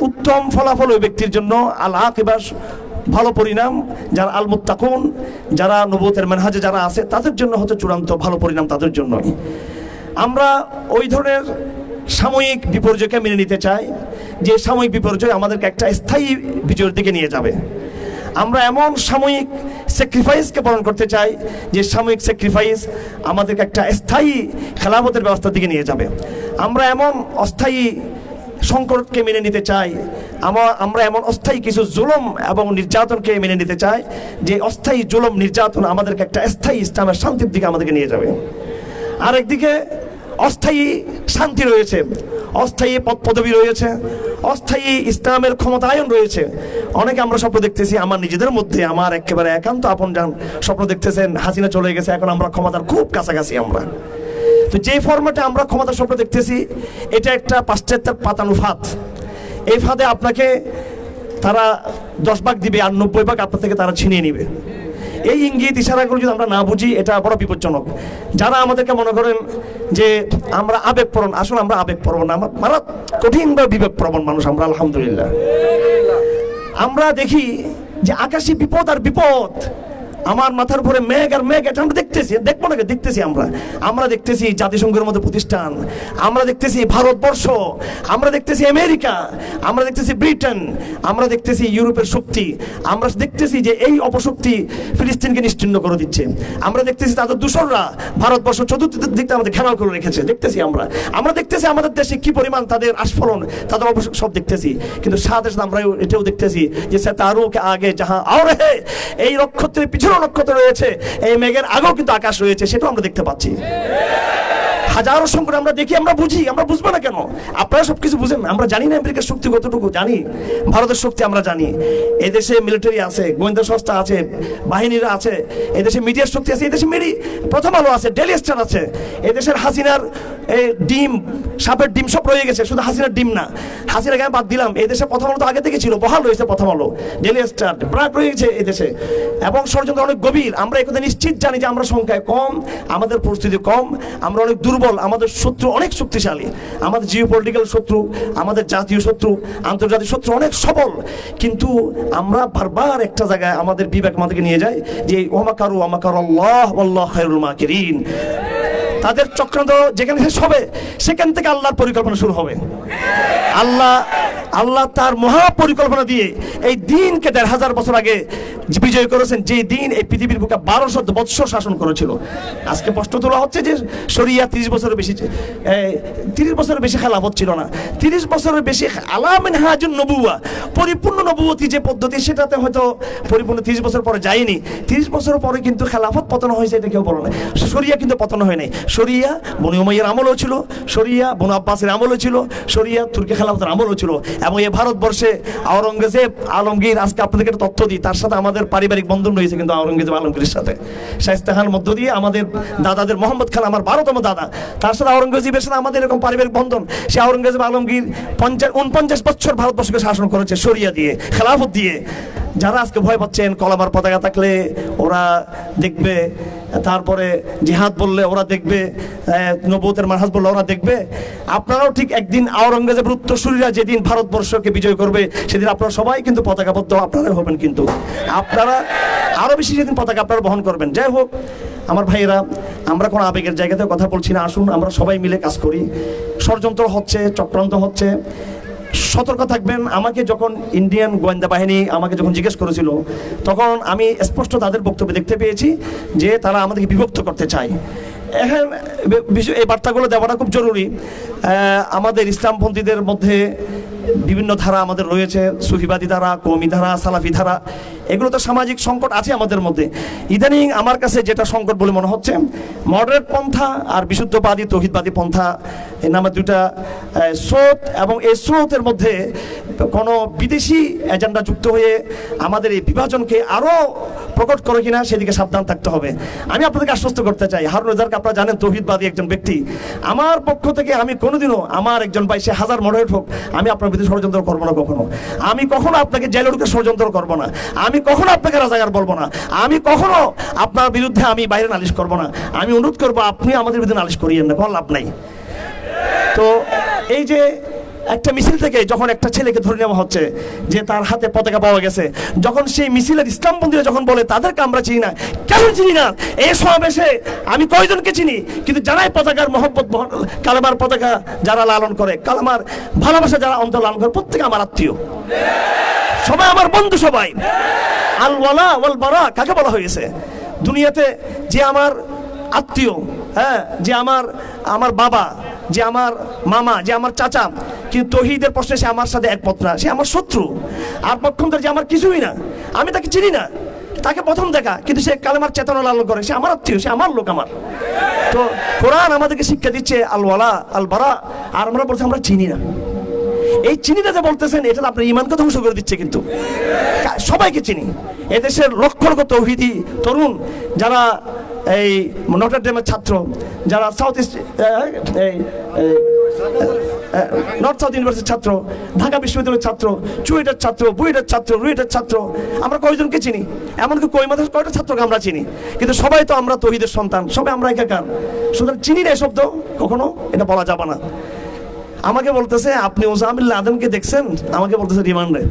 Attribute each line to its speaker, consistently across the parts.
Speaker 1: উত্তম ফলাফল ওই ব্যক্তির জন্য। আল আকিবাস ভালো পরিণাম। যারা আল মুত্তাকুন, যারা নবুতের মেনহাজে যারা আছে, তাদের জন্য হচ্ছে চূড়ান্ত ভালো পরিণাম তাদের জন্যই। আমরা ওই ধরনের সাময়িক বিপর্যয়কে মেনে নিতে চাই। যে সাময়িক বিপর্যয় আমাদেরকে একটা স্থায়ী বিজয়ের দিকে নিয়ে যাবে। আমরা এমন সাময়িক স্যাক্রিফাইসকে পালন করতে চাই, যে সাময়িক স্যাক্রিফাইস আমাদেরকে একটা স্থায়ী খেলাফতের ব্যবস্থার দিকে নিয়ে যাবে। আমরা এমন অস্থায়ী সংকটকে মেনে নিতে চাই। আমার আমরা এমন অস্থায়ী কিছু জুলুম এবং নির্যাতনকে মেনে নিতে চাই যে অস্থায়ী জুলুম, নির্যাতন আমাদেরকে একটা স্থায়ী ইসলামের শান্তির দিকে আমাদেরকে নিয়ে যাবে। আর একদিকে অস্থায়ী শান্তি রয়েছে, অস্থায়ী পদ পদবি রয়েছে, অস্থায়ী ইসলামের ক্ষমতায়ন রয়েছে। অনেকে আমরা স্বপ্ন দেখতেছি, আমার নিজেদের মধ্যে আমার একেবারে একান্ত আপন যান স্বপ্ন দেখতেছেন, হাসিনা চলে গেছে, এখন আমরা ক্ষমতার খুব কাছাকাছি আমরা। তো যে ফরম্যাটে আমরা ক্ষমতা স্বপ্ন দেখতেছি, এটা একটা পাশ্চাত্যের পাতানো ফাঁদ এই ফাঁদে আপনাকে তারা দশ ভাগ দিবে আর নব্বই ভাগ আপনার থেকে তারা ছিনিয়ে নিবে। এই ইঙ্গিত, ইশারাগুলো যদি আমরা না বুঝি, এটা বড় বিপজ্জনক। যারা আমাদেরকে মনে করেন যে আমরা আবেগপ্রবণ, আসলে আমরা আবেগপ্রবণ আমরা মারা কঠিন বা বিবেকপ্রবণ মানুষ আমরা, আলহামদুলিল্লাহ। আমরা দেখি যে আকাশে বিপদ আর বিপদ। আমার মাথার উপরে মেঘ আর মেঘ, এটা আমরা দেখতেছি, দেখব না দেখতেছি আমরা। আমরা দেখতেছি জাতিসংঘের মধ্যে প্রতিষ্ঠান। আমরা দেখতেছি ভারতবর্ষ। আমরা দেখতেছি আমেরিকা। আমরা দেখতেছি ব্রিটেন। আমরা দেখতেছি ইউরোপের শক্তি। আমরা দেখতেছি যে এই অপশক্তি ফিলিস্তিনকে নিশ্চিন্ন করে দিচ্ছে। আমরা দেখতেছি তাদের দূষণরা ভারতবর্ষ চতুর্থ দিকটা আমাদের ঘেরাও করে রেখেছে। দেখতেছি আমরা। আমরা দেখতেছি আমাদের দেশে কি পরিমাণ তাদের আস্ফলন তাদের অবশ্য সব দেখতেছি। কিন্তু সাথে সাথে আমরা এটাও দেখতেছি যে সে তারও আগে যাহা আর এই নক্ষত্রের পিছনেও নক্ষত্র রয়েছে। এই মেঘের আগেও কিন্তু আকাশ রয়েছে, সেটাও আমরা দেখতে পাচ্ছি। হাজারো সংকট আমরা দেখি, আমরা বুঝি, আমরা বুঝব না কেন? আপনারা সব কিছু বুঝেন, আমরা জানি না আমেরিকার শক্তি কতটুকু, জানি। ভারতের শক্তি আমরা জানি। এদেশে মিলিটারি আছে, গোয়েন্দা সংস্থা আছে, বাহিনীরা আছে, এদেশে মিডিয়ার শক্তি আছে, এদেশে মেরি প্রথম আলো আছে ডেলি স্টার আছে। এদেশের হাসিনার এই ডিম, সাপের ডিম সব রয়ে গেছে, শুধু হাসিনার ডিম না। হাসিনা গায়ে বাদ দিলাম, এই দেশে প্রথম আলো তো আগে থেকে ছিল, বহাল রয়েছে প্রথম আলো। ডেলি স্টার প্রায় রয়ে গেছে এই এবং ষড়যন্ত্র অনেক গভীর। আমরা একথা নিশ্চিত জানি যে আমরা সংখ্যায় কম, আমাদের পরিস্থিতি কম, আমরা অনেক দুর্বল, আমাদের শত্রু অনেক শক্তিশালী, আমাদের জিও পলিটিক্যাল শত্রু, আমাদের জাতীয় শত্রু, আন্তর্জাতিক শত্রু অনেক সবল। কিন্তু আমরা বারবার একটা জায়গায় আমাদের বিবেক আমাদেরকে নিয়ে যায় যে ওমাকারু আমাকার আল্লাহ আল্লাহ খায়রুল মাকিরিন। তাদের চক্রান্ত যেখানে শেষ হবে, সেখান থেকে আল্লাহর পরিকল্পনা শুরু হবে। আল্লাহ আল্লাহ তার মহা পরিকল্পনা দিয়ে এই দিনকে দেড় হাজার বছর আগে বিজয় করেছেন, যে দিন এই পৃথিবীর বুকে বারোশো বৎসর শাসন করেছিল। আজকে প্রশ্ন তোলা হচ্ছে যে শরিয়া তিরিশ বছরের বেশি তিরিশ বছরের বেশি খেলাফত ছিল না। তিরিশ বছরের বেশি আলামিন হাজুন নবুয়া, পরিপূর্ণ নবুয়তি যে পদ্ধতি, সেটাতে হয়তো পরিপূর্ণ তিরিশ বছর পরে যায়নি। তিরিশ বছর পরে কিন্তু খেলাফত পতন হয়েছে, এটা কেউ বলো না শরিয়া কিন্তু পতন হয় নাই। শরিয়া, বনি উমাইয়ের আমলও ছিল, শরিয়া, বনু আব্বাসের আমলও ছিল, শরিয়া, তুর্কি খেলাফতের আমলও ছিল। এবং এই ভারতবর্ষে আওরঙ্গজেব, আলমগীর, আজকে আপনাদেরকে একটা তথ্য দিই, তার সাথে আমাদের পারিবারিক বন্ধন রয়েছে কিন্তু আওরঙ্গজেব আলমগীরের সাথে। শাইস্তা খানের মধ্য দিয়ে আমাদের দাদাদের মোহাম্মদ খান, আমার বারোতম দাদা, তার সাথে আওরঙ্গজেবের সাথে আমাদের এরকম পারিবারিক বন্ধন। সে আওরঙ্গজেব আলমগীর পঞ্চাশ উনপঞ্চাশ বছর ভারতবর্ষকে শাসন করেছে শরিয়া দিয়ে, খেলাফত দিয়ে। যারা আজকে ভয় পাচ্ছেন, কলামার পতাকা থাকলে ওরা দেখবে, তারপরে জিহাদ বললে ওরা দেখবে নবুতের মানহাজ বললে ওরা দেখবে। আপনারাও ঠিক একদিন আওরঙ্গজেবের উত্তরসূরিরা যেদিন ভারতবর্ষকে বিজয় করবে, সেদিন আপনারা সবাই কিন্তু পতাকাবদ্ধ আপনারা হবেন কিন্তু। আপনারা আরও বেশি সেদিন পতাকা আপনারা বহন করবেন। যাই হোক, আমার ভাইয়েরা, আমরা কোনো আবেগের জায়গাতে কথা বলছি না। আসুন, আমরা সবাই মিলে কাজ করি। ষড়যন্ত্র হচ্ছে, চক্রান্ত হচ্ছে। সতর্ক থাকবেন। আমাকে যখন ইন্ডিয়ান গোয়েন্দা বাহিনী আমাকে যখন জিজ্ঞেস করেছিল, তখন আমি স্পষ্ট তাদের বক্তব্য দেখতে পেয়েছি যে তারা আমাদেরকে বিভক্ত করতে চায়। এখন এই বার্তাগুলো দেওয়াটা খুব জরুরি। আমাদের ইসলামপন্থীদের মধ্যে বিভিন্ন ধারা আমাদের রয়েছে। সুফিবাদী ধারা কৌমি ধারা, সালাফি ধারা। এগুলো তো সামাজিক সংকট আছে আমাদের মধ্যে। ইদানিং আমার কাছে যেটা সংকট বলে মনে হচ্ছে, মডারেট পন্থা আর বিশুদ্ধবাদী, তৌহিদবাদী পন্থা এই নামে দুটা স্রোত এবং এই স্রোতের মধ্যে কোনো বিদেশি এজেন্ডা যুক্ত হয়ে আমাদের এই বিভাজনকে আরও প্রকট করে কিনা সেদিকে সাবধান থাকতে হবে। আমি আপনাদেরকে আশ্বস্ত করতে চাই, হারুন রেজারকে আপনারা জানেন, তৌহিদবাদী একজন ব্যক্তি। আমার পক্ষ থেকে আমি কোনোদিনও আমার একজন ভাই, সে হাজার মডারেট হোক, আমি আপনার বিরুদ্ধে ষড়যন্ত্র করব না কখনো। আমি কখনো আপনাকে জেলে ঢুকে ষড়যন্ত্র করব না। আমি কখনো আপনাকে রাজাগার বলব না। আমি কখনো আপনার বিরুদ্ধে আমি বাইরে নালিশ করব না। আমি অনুরোধ করব, আপনি আমাদের বিরুদ্ধে নালিশ করিয়েন না, কোনো লাভ নাই। তো এই যে একটা মিছিল থেকে যখন একটা ছেলেকে ধরে নেওয়া হচ্ছে, যে তার হাতে পতাকা পাওয়া গেছে, যখন সেই মিছিলের ইসলামপন্থীরা যখন বলে, তাদেরকে আমরা চিনি না। কেন চিনি না? এই সমাবেশে আমি কয়জনকে চিনি? কিন্তু যারাই পতাকার মহব্বত কালামার পতাকা যারা লালন করে, কালামার ভালোবাসা যারা অন্তর লালন করে, প্রত্যেকে আমার আত্মীয়। সবাই আমার বন্ধু সবাই। আল ওয়ালা ওয়াল বারা, কাকে বলা হয়েছে? দুনিয়াতে যে আমার আত্মীয় হ্যাঁ যে আমার আমার বাবা, যে আমার মামা, যে আমার চাচা, কিন্তু তহিদের প্রশ্নে সে আমার সাথে একমত না, সে আমার শত্রু। আর পক্ষান্তর যে আমার কিছুই না, আমি তাকে চিনি না, তাকে প্রথম দেখা, কিন্তু সে কালেমার চেতনা লালন করে, সে আমার আত্মীয়, সে আমার লোক আমার। তো কোরআন আমাদেরকে শিক্ষা দিচ্ছে আল ওয়ালা, আল বারা, আর আমরা বলছি আমরা চিনি না। এই চিনিটা যে বলতেছেন, এটা আপনার ইমানকে ধ্বংস করে দিচ্ছে কিন্তু। সবাইকে চিনি। এদেশের লক্ষ লক্ষ তৌহিদি তরুণ যারা এই নটর ডেমের ছাত্র, যারা সাউথ ইস্ট এই নর্থ সাউথ ইউনিভার্সিটির ছাত্র, ঢাকা বিশ্ববিদ্যালয়ের ছাত্র, চুয়েটার ছাত্র, বুয়েটার ছাত্র, রুয়েটার ছাত্র, আমরা কয়জনকে চিনি? এমনকি কই মাদ্রাসার কয়টা ছাত্রকে আমরা চিনি? কিন্তু সবাই তো আমরা তহিদের সন্তান, সবাই আমরা একাকার সুতরাং চিনি না তো কখনো, এটা বলা যাবে না। আমাকে বলতেছে, আপনি ওসামিল লাদেনকে দেখছেন? আমাকে বলতেছে, রিমান্ডে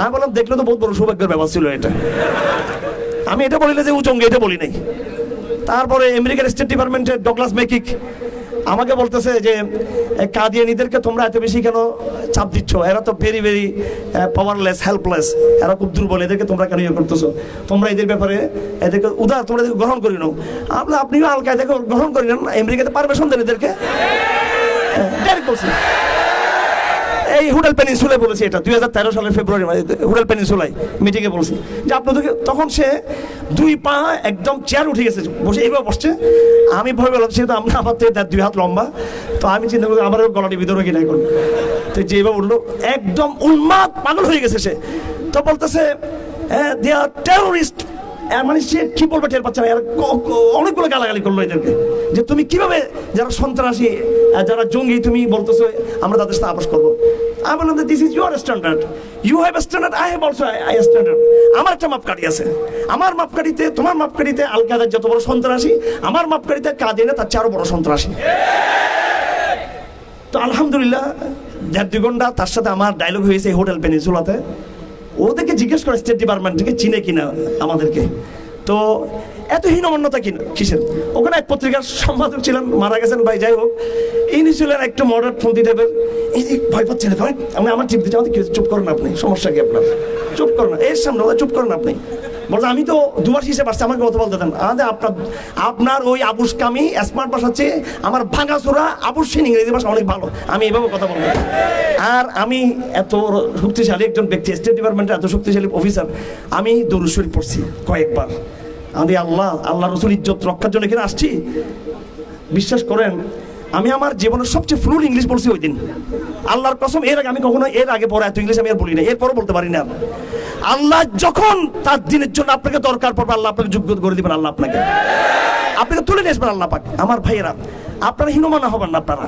Speaker 1: আমি বললাম, দেখলে তো বহুত বড় সৌভাগ্যের ব্যাপার ছিল এটা। আমি এটা বলি না যে উচঙ্গে এটা বলি নাই। তারপরে আমেরিকার স্টেট ডিপার্টমেন্টের ডগলাস মেকিক আমাকে বলতেছে যে, কাদিয়ানিদেরকে তোমরা এত বেশি কেন চাপ দিচ্ছ? এরা তো ভেরি ভেরি পাওয়ারলেস হেল্পলেস এরা খুব দুর্বল, এদেরকে তোমরা কেন ইয়ে করতেছো? তোমরা এদের ব্যাপারে এদেরকে উদার, তোমরা গ্রহণ করি নাও আপনি আপনিও এদেরকে গ্রহণ করি নেন আমেরিকাতে পারমিশন দেন এদেরকে? এই হোটেল পেনিনসুলায় বলেছি এটা, দুই হাজার তেরো সালের ফেব্রুয়ারি মাসে হোটেল পেনিনসুলায় মিটিংয়ে বলছি। যে আপনাদেরকে তখন সে দুই পা একদম চেয়ার উঠে গেছে, বসে এইভাবে বসছে। আমি ভয় পেলাম, সেহেতু আমরা আমার থেকে দুই হাত লম্বা। তো আমি চিন্তা করি আমার গলাটি ভিতরে কিনা এখন তো যেভাবে উঠল, একদম উন্মাদ পাগল হয়ে গেছে সে। তো বলতেছে দে আর টেরোরিস্ট মানে সে কি বলবে টের পাচ্ছে না। অনেকগুলো গালাগালি করল এদেরকে। যে তুমি কীভাবে যারা সন্ত্রাসী যারা জঙ্গি, তুমি বলতেছো, আমরা তাদের সাথে আপোষ করব। আমি বললাম this is your standard you have standard I have also I standard আমার একটা মাপকাঠি আছে। আমার মাপকাঠিতে, তোমার মাপকাঠিতে আল কাদের যত বড় সন্ত্রাসী, আমার মাপকাঠিতে কাদিনে তার চেয়ে বড় সন্ত্রাসী। তো আলহামদুলিল্লাহ, দেড় দুই ঘণ্টা তার সাথে আমার ডায়লগ হয়েছে হোটেল পেনিনসুলাতে ওদেরকে জিজ্ঞেস করে স্টেট ডিপার্টমেন্টকে চিনে কিনা আমাদেরকে। তো এত হীনমন্যতা কিনা কিসের? ওখানে এক পত্রিকার সম্পাদক ছিলেন, মারা গেছেন ভাই, যাই হোক। ইনি ছিলেন একটু মডার ফন্দি টাইপের এই ভয় পাচ্ছেন আমি আমার টিপ দিতে আমাদের চুপ করেন আপনি, সমস্যা কি আপনার? চুপ করেন এর সামনে চুপ করেন আপনি। বলতে আমি তো দুবার হিসেবে আসছি আমাকে বলতে দেন আমাদের আপনার আপনার ওই আবুস কামি স্মার্ট ভাষা হচ্ছে আমার ভাঙাচোরা সেন, ইংরেজি ভাষা অনেক ভালো। আমি এভাবে কথা বলব। আর আমি এত শক্তিশালী একজন ব্যক্তি স্টেট ডিপার্টমেন্টের এত শক্তিশালী অফিসার আমি দরুদ পড়ছি কয়েকবার। আমি আল্লাহ আল্লাহ রসুল ইজ্জত রক্ষার জন্য এখানে আসছি। বিশ্বাস করেন আমি আমার জীবনের সবচেয়ে ফ্লুড ইংলিশ বলছি ওই দিন। আল্লাহর কসম, এর আগে আমি কখনো এর আগে পরে এত ইংলিশ আমি আর বলি না এরপরও বলতে পারি না। আল্লাহ যখন তার দিনের জন্য আপনাকে দরকার পড়বে, আল্লাহ আপনাকে যোগ্য করে দিবেন, আল্লাহ আপনাকে। আপনাকে তুলে নিয়ে আসবেন, আল্লাহ পাক। আমার ভাইয়েরা, আপনারা হীনমানা হবেন না আপনারা।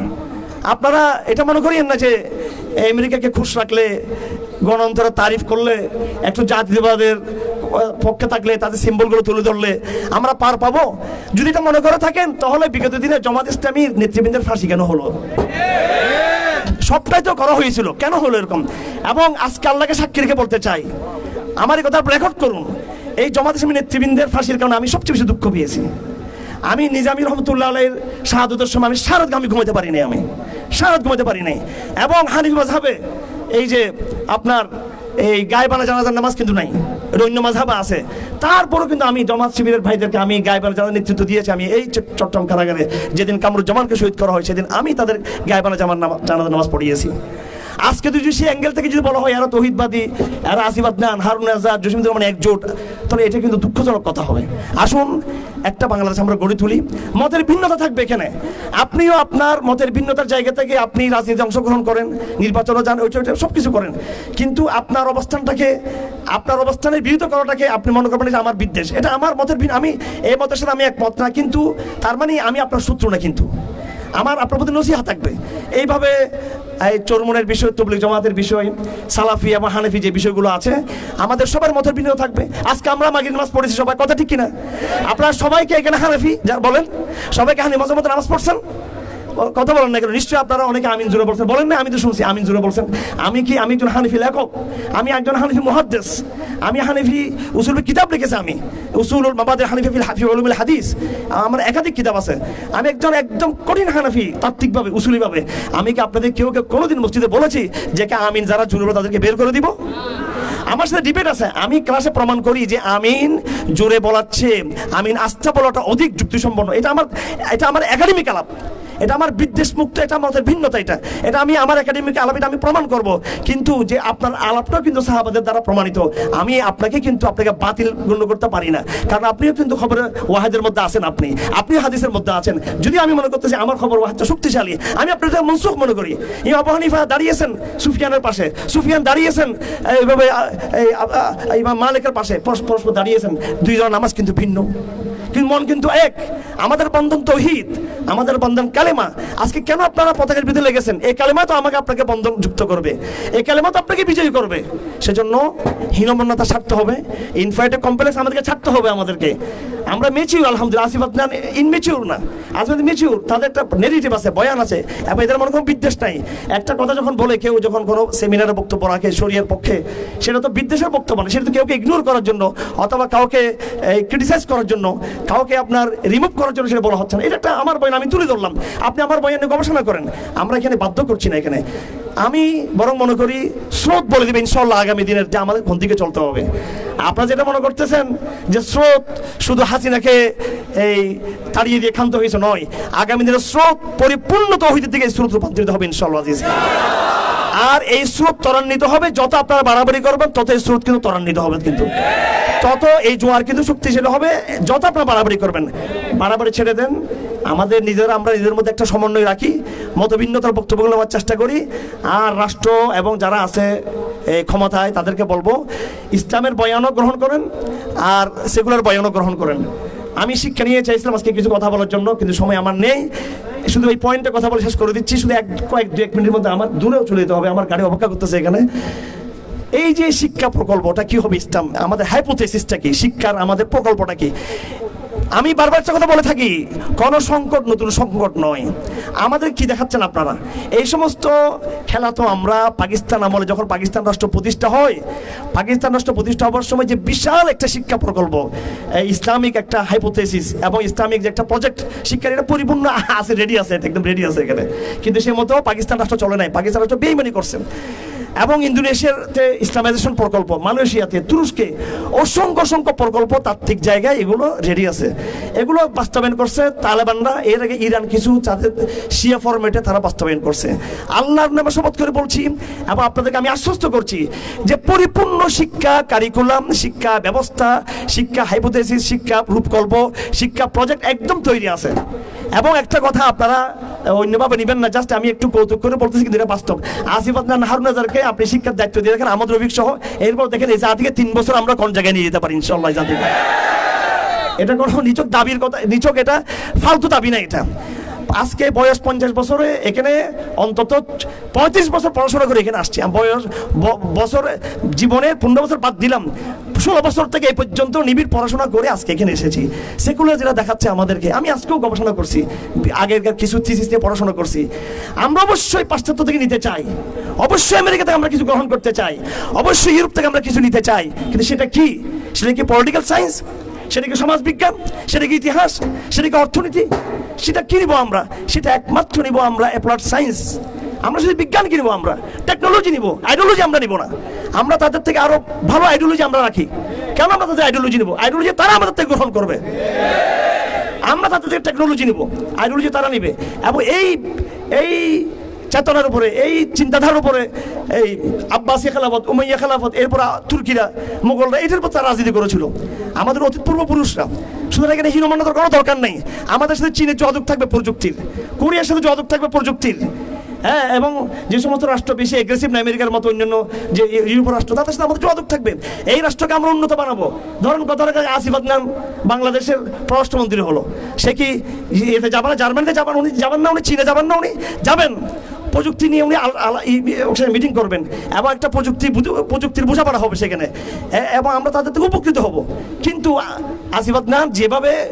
Speaker 1: আপনারা এটা মনে করিয়েন না যে আমেরিকাকে খুশ রাখলে গণতন্ত্রের তারিফ করলে, একটু জাতিবাদের পক্ষে থাকলে, তাদের সিম্বলগুলো তুলে ধরলে আমরা পার পাবো। যদি এটা মনে করে থাকেন, তাহলে বিগত দিনে জমাত ইসলামী নেতৃবৃন্দের ফাঁসি কেন হলো? সবটাই তো করা হয়েছিল। কেন হলো এরকম? এবং আজকে আল্লাহকে সাক্ষী রেখে বলতে চাই, আমার এই কথা রেকর্ড করুন। এই জমাত ইসলামী নেতৃবৃন্দের ফাঁসির কারণে আমি সবচেয়ে বেশি দুঃখ পেয়েছি। আমি নিজামী রহমতুল্লাহ আলের শাহাদতের সময় আমি শারদ আমি ঘুমাতে পারি নাই আমি। শারদ ঘুমাতে পারি নাই। এবং হানিফ মাঝহাবে এই যে আপনার এই গায়েবানা জানাজার নামাজ কিন্তু নাই এটা অন্য আছে। তারপরও কিন্তু আমি জমাত শিবিরের ভাইদেরকে আমি গায়েবানা জানার নেতৃত্ব দিয়েছি। আমি এই চট- চট্টগ্রাম কারাগারে যেদিন কামরুজ্জামানকে শহীদ করা হয়, সেদিন আমি তাদের গায়েবানা জামার জানাজার নামাজ পড়িয়েছি। আজকে যদি সেই অ্যাঙ্গেল থেকে যদি বলা হয়, এরা তহিদবাদী, এরা আসিবাদ নান হারুন আজাদ জসিমুদ্দিন রহমান একজোট তাহলে এটা কিন্তু দুঃখজনক কথা হবে। আসুন, একটা বাংলাদেশ আমরা গড়ে তুলি। মতের ভিন্নতা থাকবে এখানে। আপনিও আপনার মতের ভিন্নতার জায়গা থেকে আপনি রাজনীতি অংশগ্রহণ করেন, নির্বাচনও যান ওইটা সব কিছু করেন। কিন্তু আপনার অবস্থানটাকে, আপনার অবস্থানের বিরোধিতা করাটাকে আপনি মনে করবেন যে আমার বিদ্বেষ। এটা আমার মতের আমি এই মতের সাথে আমি একমত না, কিন্তু তার মানে আমি আপনার শত্রু না কিন্তু। আমার আপনার প্রতি নসিহা থাকবে। এইভাবে এই চরমনের বিষয় তবলিক জমাতের বিষয়, সালাফি এবং হানেফি যে বিষয়গুলো আছে, আমাদের সবার মতের ভিন্ন থাকবে। আজকে আমরা মাগির নামাজ পড়েছি, সবাই কথা ঠিক কিনা? আপনারা সবাইকে এখানে হানাফি, যা বলেন, সবাইকে হানি মজার মতো নামাজ পড়ছেন? কথা বলেন না কেন? নিশ্চয়ই আপনারা অনেকে আমিন জুড়ে বলছেন। বলেন না, আমি তো শুনছি আমিন জুড়ে বলছেন। আমি কি আমি একজন হানিফি লেখক? আমি একজন হানিফি মুহাদ্দেস। আমি হানিফি উসুল কিতাব লিখেছি আমি। উসুল মাবাদের হানিফি ফিল হাফি উলুমুল হাদিস। আমার একাধিক কিতাব আছে। আমি একজন একদম কঠিন হানাফি তাত্ত্বিকভাবে, উসুলিভাবে। আমি কি আপনাদের কেউ কেউ কোনোদিন মসজিদে বলেছি যে কে আমিন যারা জুড়ে তাদেরকে বের করে দিব? আমার সাথে ডিবেট আছে। আমি ক্লাসে প্রমাণ করি যে আমিন জোরে বলাচ্ছে, আমিন আস্থা বলাটা অধিক যুক্তিসম্পন্ন। এটা আমার এটা আমার একাডেমিক আলাপ। এটা আমার বিদ্বেষ মুক্ত, এটা আমাদের ভিন্নতা এটা। এটা আমি আমার একাডেমিক আলাপটা আমি প্রমাণ করব। কিন্তু যে আপনার আলাপটাও কিন্তু সাহাবাদের দ্বারা প্রমাণিত। আমি আপনাকে কিন্তু আপনাকে বাতিল গণ্য করতে পারি না। কারণ আপনিও কিন্তু খবরের ওয়াহেদের মধ্যে আছেন আপনি। আপনি হাদিসের মধ্যে আছেন। যদি আমি মনে করতেছি আমার খবর ওয়াহেদটা শক্তিশালী, আমি আপনার মনসুখ মনে করি। ইমাম আবু হানিফা দাঁড়িয়েছেন সুফিয়ানের পাশে। সুফিয়ান দাঁড়িয়েছেন, এইভাবে ইমাম মালিকের পাশে। পরস্পর দাঁড়িয়েছেন। দুইজন নামাজ কিন্তু ভিন্ন। কিন্তু মন কিন্তু এক। আমাদের বন্ধন তৌহিদ। আমাদের বন্ধন কালেমা। আজকে কেন আপনারা পতাকার বিধে লেগেছেন? এই কালেমা তো আমাকে আপনাকে বন্ধন যুক্ত করবে। এই কালেমা তো আপনাকে বিজয়ী করবে। সেজন্য হীনমন্যতা ছাড়তে হবে। ইনফাইটে কমপ্লেক্স আমাদেরকে ছাড়তে হবে আমাদেরকে। আমরা মেচিউর আলহামদুলিল্লাহ। আসিফ আদনান ইনমেচিউর না। আসলে মেচিউর তাদের একটা নেগেটিভ আছে, বয়ান আছে। এবং এদের মনে কোনো বিদ্বেষ নাই। একটা কথা যখন বলে, কেউ যখন কোনো সেমিনারে বক্তব্য রাখে শরীরের পক্ষে, সেটা তো বিদ্বেষের বক্তব্য না। সেটা তো কাউকে ইগনোর করার জন্য, অথবা কাউকে ক্রিটিসাইজ করার জন্য, কাউকে আপনার রিমুভ করার জন্য সেটা বলা হচ্ছে না। এটা একটা আমার বয়ান, আমি তুলে ধরলাম। আপনি আমার বয়ানে গবেষণা করেন। আমরা এখানে বাধ্য করছি না এখানে। আমি বরং মনে করি, স্রোত বলে দিবে ইনশাল্লাহ আগামী দিনের যে আমাদের কোন দিকে চলতে হবে। আপনারা যেটা মনে করতেছেন যে স্রোত শুধু হাসিনাকে এই তাড়িয়ে দিয়ে ক্ষান্ত হয়েছে নয়, আগামী দিনের স্রোত পরিপূর্ণ তৌহিদের দিকে স্রোত রূপান্তরিত হবে ইনশাল্লাহ আজিজ। আর এই স্রোত ত্বরান্বিত হবে, যত আপনারা বাড়াবাড়ি করবেন, তত এই স্রোত কিন্তু ত্বরান্বিত হবে কিন্তু। তত এই জোয়ার কিন্তু শক্তিশালী হবে, যত আপনারা বাড়াবাড়ি করবেন। বাড়াবাড়ি ছেড়ে দেন আমাদের নিজেরা, আমরা নিজের মধ্যে একটা সমন্বয় রাখি, মতভিন্নতার বক্তব্যগুলো নেওয়ার চেষ্টা করি। আর রাষ্ট্র এবং যারা আছে ক্ষমতায়, তাদেরকে বলব, ইসলামের বয়ানও গ্রহণ করেন আর সেগুলার বয়ানও গ্রহণ করেন। আমি শিক্ষা নিয়ে চাইছিলাম আজকে কিছু কথা বলার জন্য, কিন্তু সময় আমার নেই। শুধু এই পয়েন্টে কথা বলে শেষ করে দিচ্ছি, শুধু এক, কয়েক দু এক মিনিটের মধ্যে আমার দূরেও চলে যেতে হবে, আমার গাড়ি অপেক্ষা করতেছে এখানে। এই যে শিক্ষা প্রকল্পটা কি হবে ইসলাম? আমাদের হাইপোথেসিসটা কি? শিক্ষার আমাদের প্রকল্পটা কি? আমি বারবার একটা কথা বলে থাকি কোন সংকট নতুন সংকট নয়। আমাদের কি দেখাচ্ছেন আপনারা? এই সমস্ত খেলা তো আমরা পাকিস্তান আমলে যখন পাকিস্তান রাষ্ট্র প্রতিষ্ঠা হয়, পাকিস্তান রাষ্ট্র প্রতিষ্ঠা হওয়ার সময় যে বিশাল একটা শিক্ষা প্রকল্প ইসলামিক একটা হাইপোথেসিস এবং ইসলামিক যে একটা প্রজেক্ট শিক্ষার এটা পরিপূর্ণ আছে রেডি আছে, একদম রেডি আছে এখানে। কিন্তু সে মতো পাকিস্তান রাষ্ট্র চলে নাই, পাকিস্তান রাষ্ট্র বেইমানি করছেন এবং ইন্দোনেশিয়াতে ইসলামাইজেশন প্রকল্প, মালয়েশিয়াতে, তুরস্কে, অসংখ্য অসংখ্য প্রকল্প তাত্ত্বিক জায়গায় এগুলো রেডি আছে। এগুলো বাস্তবায়ন করছে তালেবানরা, এর আগে ইরান কিছু তাদের শিয়া ফরম্যাটে তারা বাস্তবায়ন করছে। আল্লাহর নামে শপথ করে বলছি, এবং আপনাদেরকে আমি আশ্বস্ত করছি যে পরিপূর্ণ শিক্ষা কারিকুলাম শিক্ষা ব্যবস্থা, শিক্ষা হাইপোথেসিস শিক্ষা রূপকল্প, শিক্ষা প্রজেক্ট একদম তৈরি আছে। এবং একটা কথা আপনারা অন্যভাবে নেবেন না জাস্ট আমি একটু কৌতুক করে বলতেছি কিন্তু এটা বাস্তব। আসিফ আদনান, হারুন আজারকে আপনি শিক্ষার দায়িত্ব দিয়ে দেখেন আমাদের অভিজ্ঞ সহ। এরপর দেখেন এই জাতিকে তিন বছর আমরা কোন জায়গায় নিয়ে যেতে পারি ইনশাল্লাহ এটা কোনো নিচক দাবির কথা নিচক এটা ফালতু দাবি না এটা। আজকে বয়স পঞ্চাশ বছরে এখানে অন্তত পঁয়ত্রিশ বছর পড়াশোনা করে এখানে আসছি। বয়স বছর জীবনের পনেরো বছর বাদ দিলাম। ষোলো বছর থেকে এই পর্যন্ত নিবিড় পড়াশোনা করে আজকে এখানে এসেছি। সেকুলার যেটা দেখাচ্ছে আমাদেরকে, আমি আজকেও গবেষণা করছি। আগেরকার কিছু থিসিস নিয়ে পড়াশোনা করছি। আমরা অবশ্যই পাশ্চাত্য থেকে নিতে চাই। অবশ্যই আমেরিকা থেকে আমরা কিছু গ্রহণ করতে চাই। অবশ্যই ইউরোপ থেকে আমরা কিছু নিতে চাই। কিন্তু সেটা কি? সেটা কি পলিটিক্যাল সায়েন্স সেটা কি সমাজ বিজ্ঞান সেটা কি ইতিহাস সেটা কি অর্থনীতি, সেটা কি নিব আমরা? সেটা একমাত্র নিব আমরা অ্যাপ্লাইড সায়েন্স আমরা শুধু বিজ্ঞান কিনব আমরা টেকনোলজি নিব আইডিওলজি আমরা নিব না। আমরা তাদের থেকে আরও ভালো আইডিওলজি আমরা রাখি। কেন আমরা তাদের আইডিওলজি নিব? আইডিওলজি তারা আমাদের থেকে গ্রহণ করবে। আমরা তাদের থেকে টেকনোলজি নিব আইডিওলজি তারা নিবে। এবং এই এই চেতনার উপরে, এই চিন্তাধারার উপরে, এই আব্বাসি খেলাফত, উমাইয়া খেলাফত, এরপর তুর্কিরা, মোগলরা এটার উপর তারা রাজনীতি করেছিল। আমাদের অতীত পূর্বপুরুষরা, সুতরাং এখানে হীনমান্যতার কোনো দরকার নেই। আমাদের সাথে চীনের যোগাযোগ থাকবে প্রযুক্তির, কোরিয়ার সাথে যোগাযোগ থাকবে প্রযুক্তির। হ্যাঁ এবং যে সমস্ত রাষ্ট্র বেশি এগ্রেসিভ না, আমেরিকার মতো অন্যান্য যে ইউরোপ রাষ্ট্র, তাদের সাথে আমাদের যোগাযোগ থাকবে। এই রাষ্ট্রকে আমরা উন্নত বানাবো। ধরুন কত টাকা আসিফ আদনান বাংলাদেশের পররাষ্ট্রমন্ত্রী হলো। সে কি এতে যাবেন না? জার্মানিতে যাবেন উনি? যাবেন না উনি? চীনে যাবেন না উনি? যাবেন। প্রযুক্তি নিয়ে উনি ওখানে মিটিং করবেন। এবং একটা প্রযুক্তি প্রযুক্তির বোঝাপড়া হবে সেখানে। এবং আমরা তাদের থেকে উপকৃত হব। কিন্তু আ- আসিফাত না যেভাবে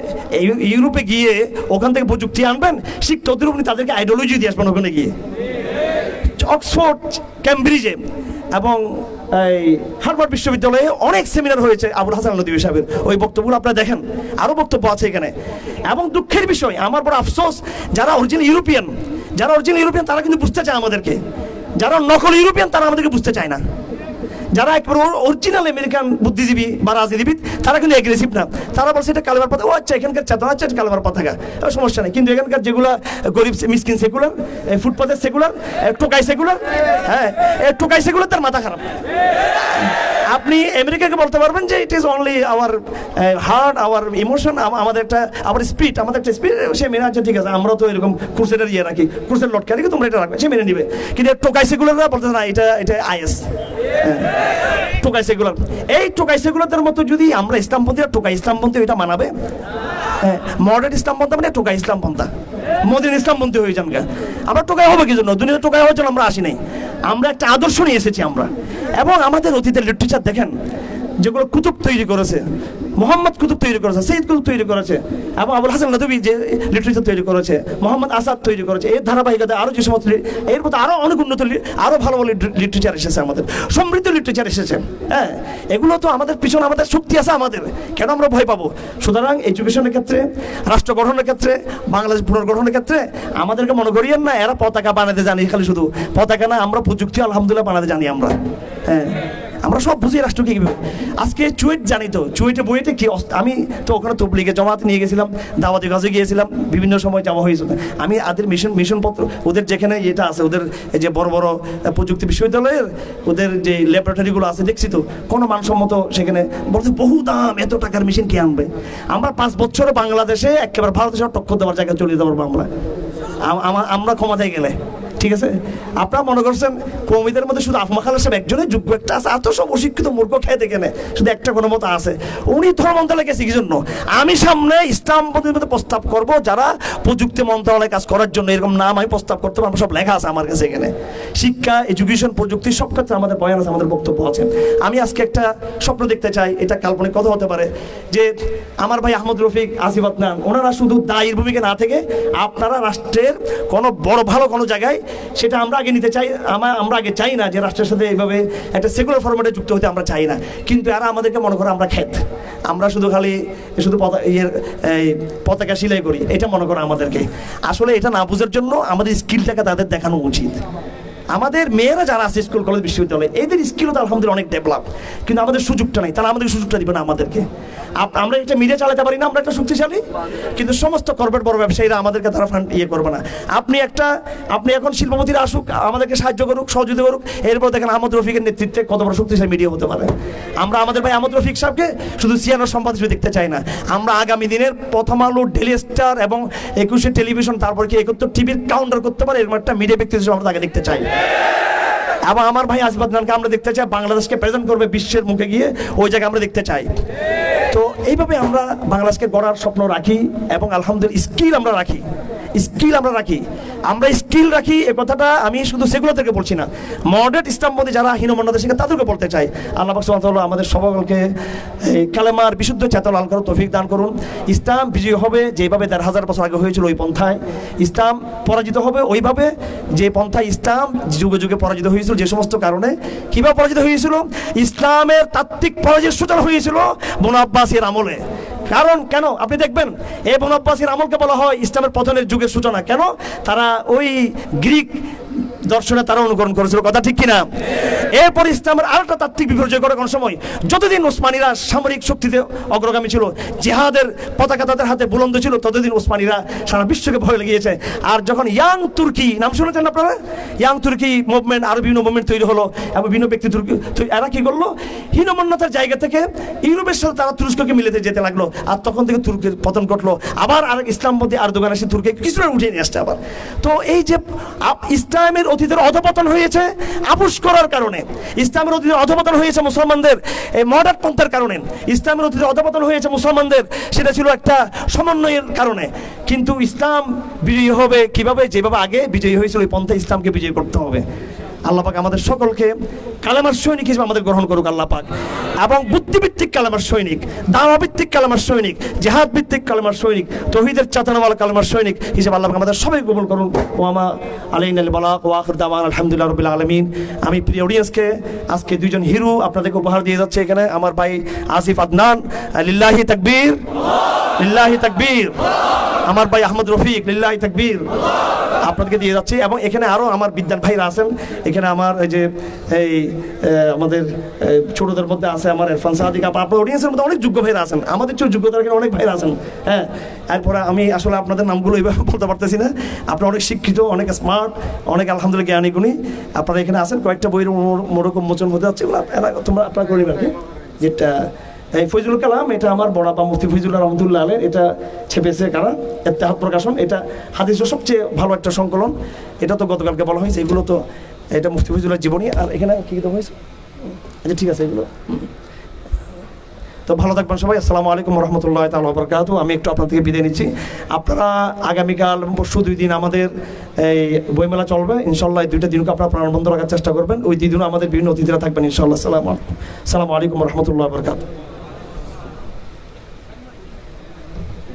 Speaker 1: ইউরোপে গিয়ে ওখান থেকে প্রযুক্তি আনবেন শিখতে ওদের উনি তাদেরকে আইডিওলজি দিয়ে আসবেন ওখানে গিয়ে। অক্সফোর্ড ক্যামব্রিজে এবং এই হার্ভার্ড বিশ্ববিদ্যালয়ে অনেক সেমিনার হয়েছে আবুল হাসান নদী সাহেবের। ওই বক্তব্যগুলো আপনারা দেখেন। আরও বক্তব্য আছে এখানে। এবং দুঃখের বিষয়, আমার বড় আফসোস, যারা অরিজিনাল ইউরোপিয়ান যারা অরিজিনাল ইউরোপিয়ান তারা কিন্তু বুঝতে চায় আমাদেরকে। যারা নকল ইউরোপিয়ান তারা আমাদেরকে বুঝতে চায় না। যারা একেবারে অরিজিনাল আমেরিকান বুদ্ধিজীবী বা রাজনীতিবিদ, তারা কিন্তু এগ্রেসিভ না। তারা বলছে, এটা কালেমার পতাকা। ও আচ্ছা এখানকার চেতনা আচ্ছা এটা কালেমার পতাকা। সমস্যা নেই। কিন্তু এখানকার যেগুলো গরিব মিসকিন সেকুলার ফুটপাথের সেকুলার টোকাই সেকুলার হ্যাঁ টোকাই সেকুলার, তার মাথা খারাপ। আপনি আমেরিকাকে বলতে পারবেন যে it is only our heart our emotion আমাদের একটা আমার স্পিড আমাদের একটা স্পিড সে মেনে আছে, ঠিক আছে আমরা তো এরকম ক্রুসেডের ইয়ে রাখি কুর্সের লটকে রাখি, তোমরা এটা রাখবে, সে মেনে নিবে। কিন্তু টোকাই সেগুলোরা বলতে না, এটা এটা আইএস। টোকাই সেগুলার এই টোকাই সেগুলারদের মতো যদি আমরা ইসলামপন্থীরা টোকাই ইসলামপন্থী এটা মানাবে? মডার্ন ইসলাম পন্থা মানে টোকা টোকাই মদিন ইসলাম পন্থী হয়ে যান। আমরা টোকায় হবে কি জন্য? দুনিয়াতে টোকায় হওয়ার জন্য আমরা আসি নাই। আমরা একটা আদর্শ নিয়ে এসেছি আমরা। এবং আমাদের অতীতের লিটারেচার দেখেন যেগুলো কুতুব তৈরি করেছে। মোহাম্মদ কুতুব তৈরি করেছে, সৈয়দ কুতুব তৈরি করেছে এবং আবুল হাসান নদী যে লিটারেচার তৈরি করেছে, মোহাম্মদ আসাদ তৈরি করেছে, এর ধারাবাহিকতা আরও যে সমস্ত এর মতো আরও অনেক উন্নত আরও ভালো ভালো লিটারেচার এসেছে আমাদের। সমৃদ্ধ লিটারেচার এসেছে। হ্যাঁ এগুলো তো আমাদের পিছনে আমাদের শক্তি আছে আমাদের। কেন আমরা ভয় পাবো? সুতরাং এডুকেশনের ক্ষেত্রে, রাষ্ট্র গঠনের ক্ষেত্রে, বাংলাদেশ পুনর্গঠনের ক্ষেত্রে আমাদেরকে মনে করিয়েন না, এরা পতাকা বানাতে জানি খালি শুধু। পতাকা না, আমরা প্রযুক্তি আলহামদুলিল্লাহ বানাতে জানি আমরা। হ্যাঁ। আমরা সব বুঝি রাষ্ট্রকে কীভাবে আজকে চুয়েট জানি তো চুয়েটে বইতে কি আমি তো ওখানে তবলিগে জমাতে নিয়ে গেছিলাম দাওয়াতি কাজে গিয়েছিলাম, বিভিন্ন সময় জমা হয়েছিল আমি আদের মিশন মিশনপত্র ওদের যেখানে এটা আছে, ওদের যে বড় বড় প্রযুক্তি বিশ্ববিদ্যালয়ের, ওদের যে ল্যাবরেটরিগুলো আছে, দেখছি তো, কোনো মানসম্মত সেখানে বলছে, বহু দাম, এত টাকার মেশিন কে আনবে? আমরা পাঁচ বছর বাংলাদেশে একেবারে ভারতের সাথে টক্কর দেওয়ার জায়গায় চলে যেতে পারব আমরা। আমরা ক্ষমতায় গেলে। ঠিক আছে? আপনারা মনে করছেন কৌমিদের মধ্যে শুধু আফমা খালের সাহেব একজনের যোগ্য একটা আছে। আর তো সব অশিক্ষিত মূর্খ খেয়ে দেখে নেয়। শুধু একটা কোনো মতো আছে। উনি ধর্ম মন্ত্রণালয়ে গেছে, কি জন্য? আমি সামনে ইসলাম মধ্যে প্রস্তাব করব, যারা প্রযুক্তি মন্ত্রণালয়ে কাজ করার জন্য এরকম নাম আমি প্রস্তাব করতে পারব, সব লেখা আছে আমার কাছে এখানে। শিক্ষা এডুকেশন প্রযুক্তি, সব ক্ষেত্রে আমাদের বয়ান আছে, আমাদের বক্তব্য আছে। আমি আজকে একটা স্বপ্ন দেখতে চাই, এটা কাল্পনিক কথা হতে পারে, যে আমার ভাই আহমদ রফিক আসিফ আদনান, ওনারা শুধু দায়ীর ভূমিকা না থেকে আপনারা রাষ্ট্রের কোনো বড় ভালো কোনো জায়গায় সেটা আমরা আগে নিতে চাই, আমা- আমরা আগে চাই না যে রাষ্ট্রের সাথে এইভাবে একটা সেকুলার ফরম্যাটে যুক্ত হতে আমরা চাই না। কিন্তু এরা আমাদেরকে মনে করে আমরা খেত আমরা শুধু খালি শুধু ইয়ের পতাকা সিলাই করি। এটা মনে করো আমাদেরকে। আসলে এটা না বুঝার জন্য আমাদের স্কিলটাকে তাদের দেখানো উচিত। আমাদের মেয়েরা যারা আছে স্কুল, কলেজ, বিশ্ববিদ্যালয়ে, এদের স্কিলও তো আলহামদুলিল্লাহ অনেক ডেভেলপ কিন্তু আমাদের সুযোগটা নেই, তারা আমাদের সুযোগটা দিবে না আমাদেরকে। আমরা এটা মিডিয়া চালাতে পারি না, আমরা একটা শক্তিশালী। কিন্তু সমস্ত কর্পোরেট বড় ব্যবসায়ীরা আমাদেরকে তারা ফান্ড ইয়ে করবে না। আপনি একটা আপনি এখন শিল্পপতিরা আসুক, আমাদেরকে সাহায্য করুক, সহযোগিতা করুক, এরপর দেখেন আহমদ রফিকের নেতৃত্বে কত বড় শক্তিশালী মিডিয়া হতে পারে। আমরা আমাদের ভাই আহমদ রফিক সাহেবকে শুধু সিয়ানোর সম্পাদ হিসেবে দেখতে চাই না। আমরা আগামী দিনের প্রথম আলো ডেলি স্টার এবং একুশে টেলিভিশন তারপর কি একাত্তর টিভির কাউন্টার করতে পারে, এরকম একটা মিডিয়া ব্যক্তি হিসেবে আমরা তাকে দেখতে চাই। এবং আমার ভাই আসবাদ নানকে আমরা দেখতে চাই, বাংলাদেশকে প্রেজেন্ট করবে বিশ্বের মুখে গিয়ে, ওই জায়গায় আমরা দেখতে চাই। তো এইভাবে আমরা বাংলাদেশকে গড়ার স্বপ্ন রাখি এবং আলহামদুলিল্লাহ, স্কিল আমরা রাখি, স্কিল আমরা রাখি। আমরা স্কিল রাখি, এ কথাটা আমি শুধু সেগুলো থেকে বলছি না। মডার্ন ইসলামপন্থী যারা হীনমন্যতা শিখে তাদেরকে বলতে চাই। আল্লাহ সুবহানাহু আমাদের সকলকে কালেমার বিশুদ্ধ চেতনা লাল করুন তৌফিক দান করুন। ইসলাম বিজয়ী হবে যেভাবে দেড় হাজার বছর আগে হয়েছিল ওই পন্থায়। ইসলাম পরাজিত হবে ওইভাবে যে পন্থায় ইসলাম যুগে যুগে পরাজিত হয়েছিল যে সমস্ত কারণে। কীভাবে পরাজিত হয়েছিল? ইসলামের তাত্ত্বিক পরাজয়ের সূচনা হয়েছিল বনু আব্বাসের আমলে। কারণ কেন? আপনি দেখবেন, এ বনবাসীর আমলকে বলা হয় ইসলামের পতনের যুগের সূচনা। কেন? তারা ওই গ্রিক দর্শনে তারা অনুকরণ করেছিল, কথা ঠিক কিনা? এরপর ইসলামের আরেকটা তাত্ত্বিক বিপর্যয় করে কোন সময়। যতদিন ওসমানীরা সামরিক শক্তিতে অগ্রগামী ছিল, জিহাদের পতাকা তাদের হাতে বুলন্দ ছিল, ততদিন ওসমানীরা সারা বিশ্বকে ভয় লেগিয়েছে আর যখন ইয়াং তুর্কি, নাম শুনেছেন আপনারা? ইয়াং তুর্কি মুভমেন্ট আরও বিভিন্ন মুভমেন্ট তৈরি হলো এবং বিভিন্ন ব্যক্তি তুর্কি এরা কি করল? হীনমন্যতার জায়গা থেকে ইউরোপের সাথে তারা তুরস্ককে মিলেতে যেতে লাগল। আর তখন থেকে তুর্কির পতন ঘটলো। আবার আর ইসলাম মধ্যে আর দোকান এসে তুর্কি কিছুটা উঠিয়ে নিয়ে আসছে আবার। তো এই যে ইসলামের অতীতের অধপতন হয়েছে আপুষ করার কারণে। ইসলামের অতীতের অধপতন হয়েছে মুসলমানদের, এই মডার্ন পন্থার কারণে। ইসলামের অতীতে অধপতন হয়েছে মুসলমানদের, সেটা ছিল একটা সমন্বয়ের কারণে। কিন্তু ইসলাম বিজয়ী হবে কীভাবে? যেভাবে আগে বিজয়ী হয়েছিল ওই পন্থা ইসলামকে বিজয়ী করতে হবে। আল্লাহ পাক আমাদের সকলকে কালামার সৈনিক হিসেবে আমাদের গ্রহণ করুক আল্লাহ পাক। এবং বুদ্ধিভিত্তিক কালামার সৈনিক দাওয়াভিত্তিক কালামার সৈনিক জেহাদ ভিত্তিক কালামার সৈনিক, তহিদের চাতানাওয়ালা কালামার সৈনিক হিসেবে আল্লাহ আমাদের সবাই কবুল করুন। ওয়ামা আলাইন আল বালাক ওয়া আখির দাওয়ান, আলহামদুলিল্লাহ রাব্বিল আলমিন। আমি প্রিয় অডিয়েন্সকে আজকে দুইজন হিরো আপনাদেরকে উপহার দিয়ে যাচ্ছে এখানে। আমার ভাই আসিফ আদনান, লিল্লাহি তাকবীর লিল্লাহি তাকবীর। আমার ভাই আহমদ রফিক, লিল্লাহি তাকবীর। আপনাদেরকে দিয়ে যাচ্ছি। এবং এখানে আরও আমার বিদ্যান ভাইরা আছেন। এখানে আমার এই যে, এই আমাদের ছোটদের মধ্যে আছে আমার ইরফান আপা আপনার অডিয়েন্সের মধ্যে অনেক যোগ্য ভাইরা আছেন। আমাদের চেয়ে যোগ্যতার এখানে অনেক ভাইরা আছেন। হ্যাঁ এরপরে আমি আসলে আপনাদের নামগুলো এইভাবে বলতে পারতেছি না। আপনারা অনেক শিক্ষিত, অনেক স্মার্ট অনেক আলহামদুলিল্লাহ জ্ঞানী গুণী। আপনারা এখানে আছেন। কয়েকটা বইয়ের মোরকম মোচন হতে যাচ্ছে। তোমরা আপনারা করে যেটা এই ফৈজুল কালাম, এটা আমার বড়াপা মুফতি ফৈজুল্লাহ রহমতুল্লাহ আলের, এটা ছেপেছে কারা? এত্তেহাদ প্রকাশন, এটা হাদিসের সবচেয়ে ভালো একটা সংকলন। এটা তো গতকালকে বলা হয়েছে, এগুলো তো এটা মুফতি ফৈজুল্লাহ জীবনী। আর এখানে কী কি হয়েছে? আচ্ছা ঠিক আছে, এগুলো। তো ভালো থাকবেন সবাই, আসসালামু আলাইকুম রহমতুল্লাহ তালা বরকাত আমি একটু আপনার থেকে বিদায় নিচ্ছি। আপনারা আগামীকাল পরশু দুই দিন আমাদের এই বইমেলা চলবে। ইনশাল্লাহ এই দুইটা দিনকে আপনারা প্রাণবন্ধ রাখার চেষ্টা করবেন। ওই দুই দিনও আমাদের বিভিন্ন অতিথিরা থাকবেন ইনশাল্লাহ সালাম সালাম আলাইকুম রহমতুল্লাহ বরকাত